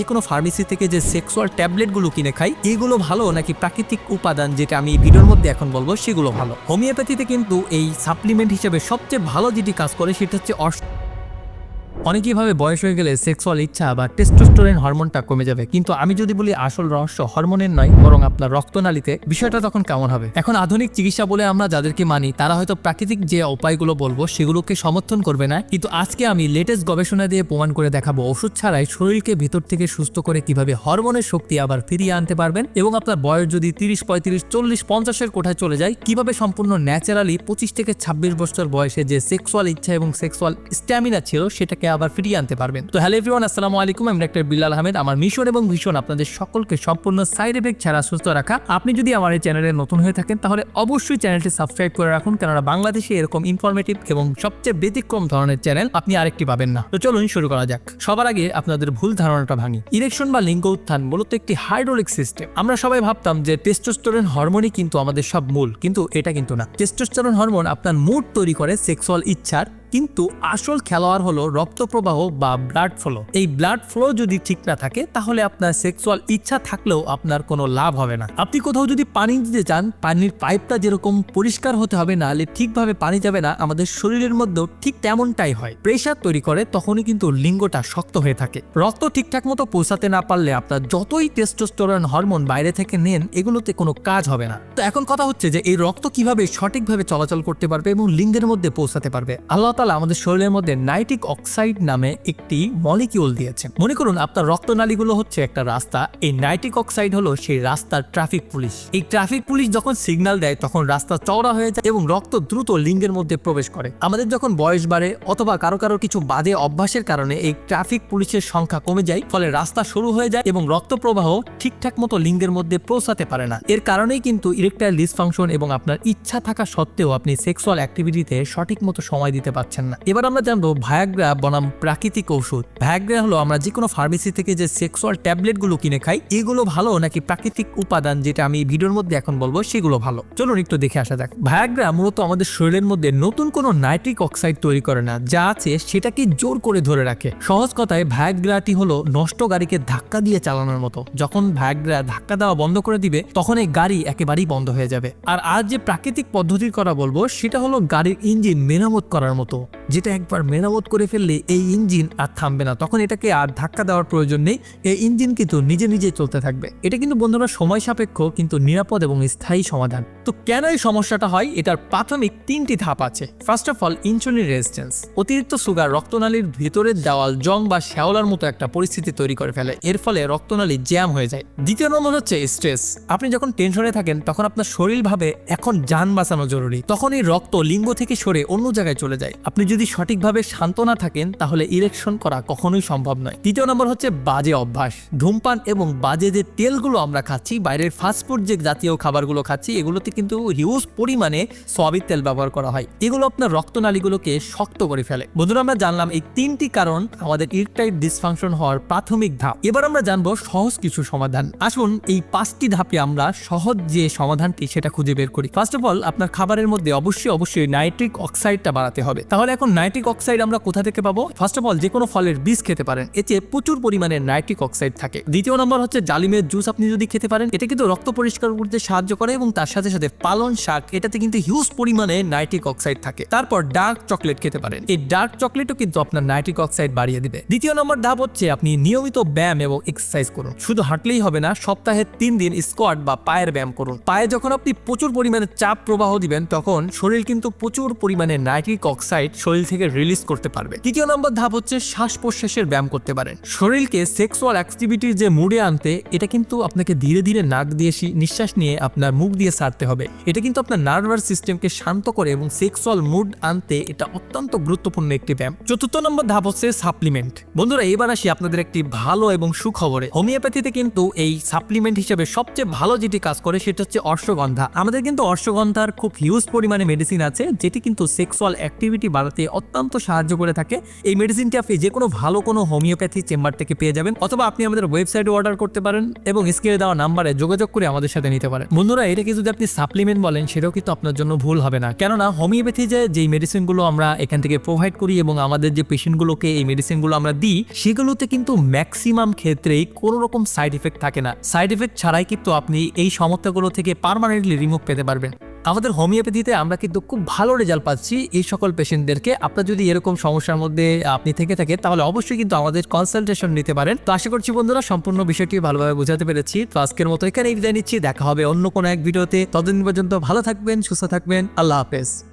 যে কোনো ফার্মেসি থেকে যে সেক্সুয়াল ট্যাবলেটগুলো কিনে খাই, এগুলো ভালো নাকি প্রাকৃতিক উপাদান যেটা আমি ভিডিওর মধ্যে এখন বলব, সেগুলো ভালো। হোমিওপ্যাথিতে কিন্তু এই সাপ্লিমেন্ট হিসেবে সবচেয়ে ভালো যেটি কাজ করে সেটা হচ্ছে অর্শ অনেকেই ভাবে বয়স হয়ে গেলে সেক্সুয়াল ইচ্ছা বা টেস্টোস্টেরন হরমোনটা কমে যাবে। কিন্তু আমি যদি বলি আসল রহস্য হরমোনের নয়, বরং আপনার রক্তনালীতে, বিষয়টা তখন কেমন হবে? এখন আধুনিক চিকিৎসা বলে আমরা যাদেরকে মানি, তারা হয়তো প্রাকৃতিক যে উপায়গুলো বলব, সেগুলোকে সমর্থন করবে না। কিন্তু আজকে আমি লেটেস্ট গবেষণা দিয়ে প্রমাণ করে দেখাবো, ওষুধ ছাড়াই শরীরকে ভিতর থেকে সুস্থ করে কীভাবে হরমোনের শক্তি আবার ফিরিয়ে আনতে পারবেন এবং আপনার বয়স যদি তিরিশ, পঁয়ত্রিশ, চল্লিশ, পঞ্চাশের কোঠায় চলে যায়, কীভাবে সম্পূর্ণ ন্যাচারালি পঁচিশ থেকে ছাব্বিশ বছর বয়সে যে সেক্সুয়াল ইচ্ছা এবং সেক্সুয়াল স্ট্যামিনা ছিল, সেটাকে আবার ফিরিয়ে আনতে পারবেন। তো হ্যালো এভরিওয়ান আসসালামু আলাইকুম। আমি ডাক্তার বিল্লাল আহমেদ, আমার মিশন এবং ভীষণ আপনাদের সকলকে সম্পূর্ণ সাইড এফেক্ট ছাড়া সুস্থ রাখা। আপনি যদি আমার এই চ্যানেলে নতুন হয়ে থাকেন, তাহলে অবশ্যই চ্যানেলটি সাবস্ক্রাইব করে রাখুন, কেননা বাংলাদেশে এরকম ইনফরমেটিভ এবং সবচেয়ে ব্যতিক্রম ধরনের চ্যানেল আপনি আরেকটি পাবেন না। তো চলুন শুরু করা যাক। সবার আগে আপনাদের ভুল ধারণাটা ভাঙি। ইরেকশন বা লিঙ্গ উত্থান মূলত একটি হাইড্রোলিক সিস্টেম আমরা সবাই ভাবতাম যে টেস্টোস্টেরন হরমোনই কিন্তু আমাদের সব মূল, কিন্তু এটা কিন্তু না। টেস্টোস্টেরন হরমোন আপনার মুড তৈরি করে সেক্সুয়াল ইচ্ছার কিন্তু আসল খেলোয়াড় হলো রক্ত প্রবাহ বা ব্লাড ফ্লো এই ব্লাড ফ্লো যদি ঠিক না থাকে, তাহলে আপনার সেক্সুয়াল ইচ্ছা থাকলেও আপনার কোনো লাভ হবে না। আপনি কোথাও যদি পানি দিতে চান, পানির পাইপটা যেরকম পরিষ্কার হতে হবে নাহলে ঠিকভাবে পানি যাবে না, আমাদের শরীরের মধ্যেও ঠিক তেমনটাই হয়। প্রেশার তৈরি করে, তখনই কিন্তু লিঙ্গটা শক্ত হয়ে থাকে। রক্ত ঠিকঠাক মতো পৌঁছাতে না পারলে আপনার যতই টেস্টোস্টেরন হরমোন বাইরে থেকে নেন, এগুলোতে কোনো কাজ হবে না। তো এখন কথা হচ্ছে যে, এই রক্ত কীভাবে সঠিকভাবে চলাচল করতে পারবে এবং লিঙ্গের মধ্যে পৌঁছাতে পারবে? আল্লাহ তালা আমাদের শরীরের মধ্যে নাইট্রিক অক্সাইড নামে একটি মলিকিউল দিয়েছেন মনে করুন, আপনার রক্তনালীগুলো হচ্ছে একটা রাস্তা। এই নাইট্রিক অক্সাইড হলো সেই রাস্তার ট্রাফিক পুলিশ। এই ট্রাফিক পুলিশ যখন সিগন্যাল দেয়, তখন রাস্তা চওড়া হয়ে যায় এবং রক্ত দ্রুত লিঙ্গের মধ্যে প্রবেশ করে। আমাদের যখন বয়স বাড়ে অথবা কারও কারও কিছু বাজে অভ্যাসের কারণে এই ট্রাফিক পুলিশের সংখ্যা কমে যায়, ফলে রাস্তা শুরু হয়ে যায় এবং রক্ত প্রবাহ ঠিকঠাক মতো লিঙ্গের মধ্যে পৌঁছাতে পারে না। এর কারণেই কিন্তু ইরেকটাইল ডিসফাংশন এবং আপনার ইচ্ছা থাকা সত্ত্বেও আপনি সেক্সুয়াল অ্যাক্টিভিটিতে সঠিক মতো সময় দিতে পারছেন না। এবার আমরা জানব ভায়াগ্রা বনাম প্রাকৃতিক ঔষধ। ভায়াগ্রা হলো আমরা যে কোনো ফার্মেসি থেকে যে সেক্সুয়াল ট্যাবলেটগুলো কিনে খাই, এগুলো ভালো নাকি প্রাকৃতিক উপাদান যেটা আমি ভিডিওর মধ্যে এখন বলব, সেগুলো ভালো? চলুন একটু দেখে আসা যাক। ভায়াগ্রা মূলত আমাদের শরীরের মধ্যে নতুন কোনো নাইট্রিক অক্সাইড তৈরি করে না, যা আছে সেটাকে জোর করে ধরে রাখে। সহজ কথায় ভায়াগ্রাটি হলো নষ্ট গাড়িকে ধাক্কা দিয়ে চালানোর মতো। যখন ভায়াগ্রা ধাক্কা দেওয়া বন্ধ করে দিবে, তখন এই গাড়ি একেবারেই বন্ধ হয়ে যাবে। আর আজ যে প্রাকৃতিক পদ্ধতির কথা বলব, সেটা হলো গাড়ির ইঞ্জিন মেরামত করার মতো। যেটা একবার মেরামত করে ফেললে এই ইঞ্জিন আর থামবে না। তখন এটাকে আর ধাক্কা দেওয়ার প্রয়োজন নেই। এই ইঞ্জিন কিন্তু নিজে নিজে চলতে থাকবে। এটা কিন্তু বন্ধুরা সময় সাপেক্ষ, কিন্তু নিরাপদ এবং স্থায়ী সমাধান। তো কেন এই সমস্যাটা হয়? এটার প্রাথমিক তিনটি ধাপ আছে। First of all insulin resistance অতিরিক্ত সুগার রক্তনালীর ভিতরের দেওয়াল, জং বা শ্যাওলার মতো একটা পরিস্থিতি তৈরি করে ফেলে। এর ফলে রক্তনালী জ্যাম হয়ে যায়। দ্বিতীয় নম্বর হচ্ছে স্ট্রেস আপনি যখন টেনশনে থাকেন, তখন আপনার শরীর ভাবে এখন যান বাঁচানো জরুরি। তখন এই রক্ত লিঙ্গ থেকে সরে অন্য জায়গায় চলে যায়। আপনি যদি সঠিকভাবে শান্ত না থাকেন, তাহলে ইরেকশন করা কখনোই সম্ভব নয়। তৃতীয় নম্বর হচ্ছে বাজে অভ্যাস। ধূমপান এবং বাজে যে তেলগুলো আমরা খাচ্ছি, বাইরের ফাস্টফুড যে জাতীয় খাবারগুলো খাচ্ছি, এগুলোতে কিন্তু হিউজ পরিমাণে সয়াবিন তেল ব্যবহার করা হয়। এগুলো আপনার রক্তনালীগুলোকে শক্ত করে ফেলে। বন্ধুরা, আমরা জানলাম এই তিনটি কারণ আমাদের ইরেকটাইল ডিসফাংশন হওয়ার প্রাথমিক ধাপ। এবার আমরা জানব সহজ কিছু সমাধান। আসুন এই পাঁচটি ধাপে আমরা সহজ যে সমাধানটি সেটা খুঁজে বের করি। ফার্স্ট অফ অল আপনার খাবারের মধ্যে অবশ্যই অবশ্যই নাইট্রিক অক্সাইডটা বাড়াতে হবে। তাহলে এখন নাইট্রিক অক্সাইড আমরা কোথা থেকে পাবো? ফার্স্ট অফ অল যে কোনো ফলের বীজ খেতে পারেন। এতে প্রচুর পরিমাণে নাইট্রিক অক্সাইড থাকে। দ্বিতীয় নম্বর হচ্ছে ডালিমের জুস আপনি যদি খেতে পারেন এটা কিন্তু রক্ত পরিষ্কার করতে সাহায্য করে এবং তার সাথে সাথে পালন শাক, এটাতে কিন্তু হিউজ পরিমাণে নাইট্রিক অক্সাইড থাকে। তারপর ডার্ক চকলেট খেতে পারেন। এই ডার্ক চকলেটও কিন্তু আপনার নাইট্রিক অক্সাইড বাড়িয়ে দিবে। দ্বিতীয় নম্বর ধাপ হচ্ছে আপনি নিয়মিত ব্যায়াম এবং এক্সারসাইজ করুন। শুধু হাঁটলেই হবে না, সপ্তাহে তিন দিন স্কোয়াট বা পায়ের ব্যায়াম করুন। পায়ে যখন আপনি প্রচুর পরিমাণে চাপ প্রবাহ দিবেন, তখন শরীর কিন্তু প্রচুর পরিমাণে নাইট্রিক অক্সাইড শরীর থেকে রিলিজ করতে পারবে। তৃতীয় নম্বর ধাপ হচ্ছে শ্বাস প্রশ্বাসের ব্যায়াম করতে পারেন। শরীরকে সেক্সুয়াল অ্যাক্টিভিটির যে মুডে আনতে, এটা কিন্তু আপনাকে ধীরে ধীরে নাক দিয়ে নিঃশ্বাস নিয়ে আপনার মুখ দিয়ে ছাড়তে হবে। এটা কিন্তু আপনার নার্ভাস সিস্টেমকে শান্ত করে এবং সেক্সুয়াল মুড আনতে এটা অত্যন্ত গুরুত্বপূর্ণ একটি ব্যায়াম। চতুর্থ নম্বর ধাপ হচ্ছে সাপ্লিমেন্ট বন্ধুরা, এবার আসি আপনাদের একটি ভালো এবং সুখবরে। হোমিওপ্যাথিতে কিন্তু এই সাপ্লিমেন্ট হিসেবে সবচেয়ে ভালো যেটি কাজ করে সেটা হচ্ছে অশ্বগন্ধা আমাদের কিন্তু অশ্বগন্ধার খুব হিউজ পরিমাণে মেডিসিন আছে, যেটি কিন্তু সেক্সুয়াল অ্যাক্টিভিটি বাড়াতে অত্যন্ত সাহায্য করে থাকে। এই মেডিসিনটি আপনি যে কোনো ভালো কোনো হোমিওপ্যাথি চেম্বার থেকে পেয়ে যাবেন অথবা আপনি আমাদের ওয়েবসাইটে অর্ডার করতে পারেন এবং স্ক্রিনে দেওয়া নাম্বারে যোগাযোগ করে আমাদের সাথে নিতে পারেন। বন্ধুরা এটাকে যদি আপনি সাপ্লিমেন্ট বলেন, সেটাও কিন্তু আপনার জন্য ভুল হবে না। কেননা হোমিওপ্যাথি যে, যেই মেডিসিনগুলো আমরা এখান থেকে প্রোভাইড করি এবং আমাদের যে পেশেন্টগুলোকে এই মেডিসিনগুলো আমরা দিই, সেগুলোতে কিন্তু ম্যাক্সিমাম ক্ষেত্রেই কোনো রকম সাইড ইফেক্ট থাকে না। সাইড ইফেক্ট ছাড়াই কিন্তু আপনি এই সমস্যাগুলো থেকে পারমানেন্টলি রিমুভ পেতে পারবেন। আমাদের হোমিওপ্যাথিতে আমরা কিন্তু খুব ভালো রেজাল্ট পাচ্ছি এই সকল পেশেন্টদেরকে। আপনার যদি এরকম সমস্যার মধ্যে আপনি থেকে থাকে তাহলে অবশ্যই কিন্তু আমাদের কনসালটেশন নিতে পারেন। তো আশা করছি বন্ধুরা, সম্পূর্ণ বিষয়টি ভালোভাবে বোঝাতে পেরেছি। তো আজকের মতো এখানে বিদায় নিচ্ছি। দেখা হবে অন্য কোনো এক ভিডিওতে। ততদিন পর্যন্ত ভালো থাকবেন, সুস্থ থাকবেন। আল্লাহ হাফেজ।